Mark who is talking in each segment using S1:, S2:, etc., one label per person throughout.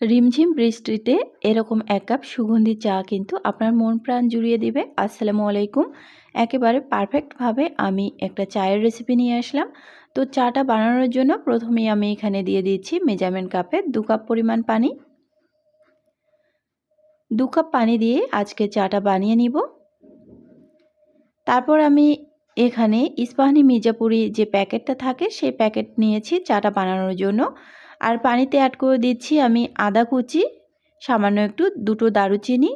S1: রিমঝিম বৃষ্টিতে এরকম এক কাপ সুগন্ধি চা কিন্তু আপনার মন প্রাণ জুড়িয়ে দিবে। আসসালামু আলাইকুম। একেবারে পারফেক্টভাবে আমি একটা চায়ের রেসিপি নিয়ে আসলাম। তো চাটা বানানোর জন্য প্রথমেই আমি এখানে দিয়ে দিচ্ছি মেজারমেন্ট কাপে দু কাপ পরিমাণ পানি। দু কাপ পানি দিয়ে আজকে চাটা বানিয়ে নিব। তারপর আমি এখানে ইস্পাহানি মির্জাপুরি যে প্যাকেটটা থাকে, সেই প্যাকেট নিয়েছি চাটা বানানোর জন্য। আর পানিতে অ্যাড করে দিচ্ছি আমি আদা কুচি, সামান্য একটু দুটো দারুচিনি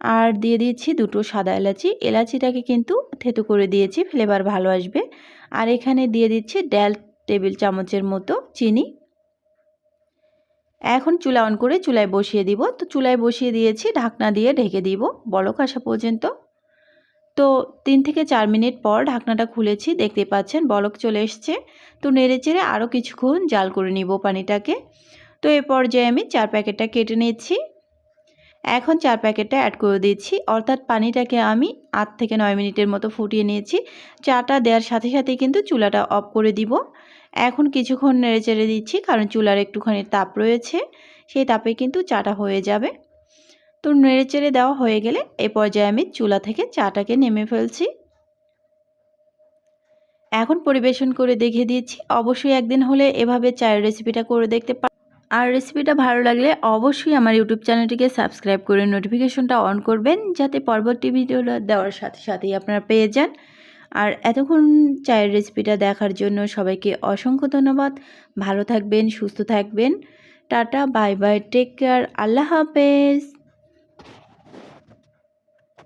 S1: আর দিয়ে দিচ্ছি দুটো সাদা এলাচি। এলাচিটাকে কিন্তু থেতো করে দিয়েছি ফ্লেভার ভালো আসবে। আর এখানে দিয়ে দিচ্ছি ডেল টেবিল চামচের মতো চিনি। এখন চুলা অন করে চুলায় বসিয়ে দিব। তো চুলায় বসিয়ে দিয়েছি, ঢাকনা দিয়ে ঢেকে দিব। বলক আসা পর্যন্ত। তো তিন থেকে চার মিনিট পর ঢাকনাটা খুলেছি দেখতে পাচ্ছেন বলক চলে এসছে। তো নেড়ে চেড়ে আরও কিছুক্ষণ জাল করে নিব পানিটাকে। তো এ পর্যায়ে আমি চার প্যাকেটটা কেটে নিচ্ছি। এখন চার প্যাকেটটা অ্যাড করে দিচ্ছি। অর্থাৎ পানিটাকে আমি আট থেকে নয় মিনিটের মতো ফুটিয়ে নিয়েছি। চাটা দেওয়ার সাথে সাথে কিন্তু চুলাটা অফ করে দিব। এখন কিছুক্ষণ নেড়ে চেড়ে দিচ্ছি, কারণ চুলার একটুখানি তাপ রয়েছে। সেই তাপে কিন্তু চাটা হয়ে যাবে। তো নেড়ে চেড়ে দেওয়া হয়ে গেলে এ পর্যায়ে আমি চুলা থেকে চাটাকে নেমে ফেলছি। এখন পরিবেশন করে দেখিয়ে দিয়েছি। অবশ্যই একদিন হলে এভাবে চায়ের রেসিপিটা করে দেখতে পার আর রেসিপিটা ভালো লাগলে অবশ্যই আমার ইউটিউব চ্যানেলটিকে সাবস্ক্রাইব করে নোটিফিকেশনটা অন করবেন, যাতে পরবর্তী ভিডিও দেওয়ার সাথে সাথেই আপনারা পেয়ে যান। আর এতক্ষণ চায়ের রেসিপিটা দেখার জন্য সবাইকে অসংখ্য ধন্যবাদ। ভালো থাকবেন, সুস্থ থাকবেন। Tata bye bye take care আল্লাহ হাফেজ।